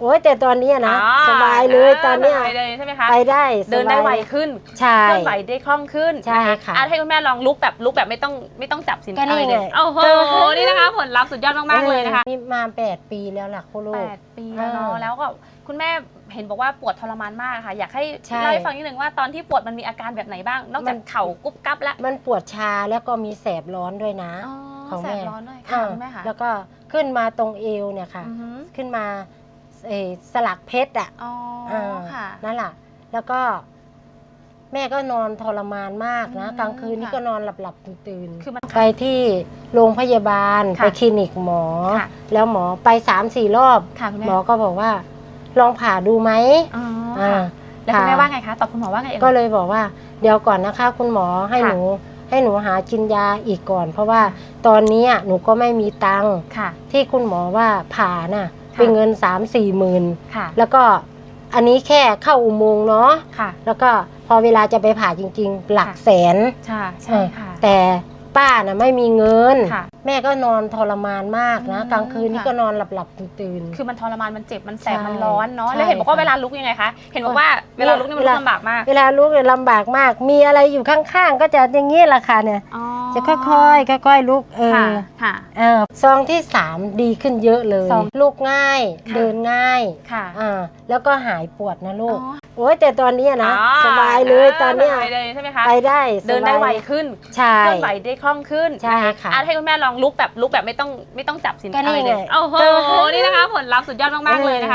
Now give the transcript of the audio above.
โอ้ยแต่ตอนเนี้ยนะอ๋อสบายเลยตอนเนี้ยสบายเลยใช่ไหมคะไปได้เดินได้สบายไวขึ้นใช่ เคลื่อนไหวได้คล่องขึ้นใช่นค่ะอ่ให้คุณแม่ลองลุกแบบลุกแบบไม่ต้องไม่ต้องจับสินก็นี่อะไรเลยไง โอ้โหนี่นะคะ ผลลัพธ์สุดยอดมากๆเลยนะคะนี่มาแปดปีแล้วล่ะคุณลูแปก ดปีแล้วเนาะเออแล้วก็คุณแม่เห็นบอกว่าปวดทรมานมากค่ะ อยากให้ใช่เล่าให้ฟังนิดนึงว่าตอนที่ปวดมันมีอาการแบบไหนบ้าง นอกจากมันเข่ากุ๊บกั๊บแล้วมันปวดชาแล้วก็มีแสบร้อนด้วยนะอ๋อของแสแม่ บร้อนด้วยค่ะอ่าคุณแม่ค่ะแล้วก็ขึ้นมาตรงเอวเนี่ยค่ะ อือหือ ขึ้นมา เอ่อสลักเพชรอะอ๋ออ่าค่ะ นั่นแหละแล้วก็แม่ก็นอนทรมานมากนะอืมกลางคืนนี่ค่ะก็นอนหลับหลับๆตื่นตื่นคือมันไปที่โรงพยาบาลค่ะไปคลินิกหมอ ค่ะ แล้วหมอไปสามสี่รอบ ค่ะคุณแม่หมอก็บอกว่า ลองผ่าดูไหมอ๋ออ่า ค่ะแล้วคุณแม่ค่ะ ว่าไงคะตอบคุณหมอว่าไงเอ่ย ก็เลยบอกว่าเดี๋ยวก่อนนะคะ คุณหมอให้ค่ะ หนู ให้หนูหากินยาอีกก่อน เพราะว่าตอนนี้หนูก็ไม่มีตังค์ค่ะ ที่คุณหมอว่าผ่าน่ะค่ะ เป็นเงิน3ามสี่หมื่นค่ะแล้วก็อันนี้แค่เข้าอุโมงค์เนาะค่ะ แล้วก็พอเวลาจะไปผ่าจริง ๆ หลักค่ะแสนใช่ใช่เออค่ะแต่ป้าน่ะไม่มีเงินค่ะแม่ก็นอนทรมานมากนะอืมกลางคืนนี่ค่ะก็นอนหลับหลับๆตื่นตื่นๆคือมันทรมานมันเจ็บมันแสบใช่มันร้อนเนาะใช่แล้วเห็นบอกว่าค่ะเวลาลุกยังไงคะเห็นบอกว่าเวลาลุกนี่มันเวลุลากลำบากมาก เวลาลุกเนี่ยลำบากมาก มีอะไรอยู่ข้างๆ ก็จะอย่างนี้แหละค่ะเนี่ยอ๋อ จะค่อยๆค่อยๆลุกเอค่ะอค่ะ เออซองที่สามดีขึ้นเยอะเลยซองลุกง่ายค่ะ เดินง่ายค่ะอ่าแล้วก็หายปวดนะลูกอ๋อโอ้ยแต่ตอนเนี้ยนะ อ๋อสบายเลยตอนเนี้ยสบายเลยใช่ไหมคะไปได้สบายเดินได้ไวขึ้นใช่ เคลื่อนไหวได้คล่องขึ้นใช่นค่ะอ่ให้คุณแม่ลองลุกแบบลุกแบบไม่ต้องไม่ต้องจับสินก็นี่อะไรเลยไง โอ้โหนี่นะคะผลลัพธ์สุดยอดมากๆเลยนะคะ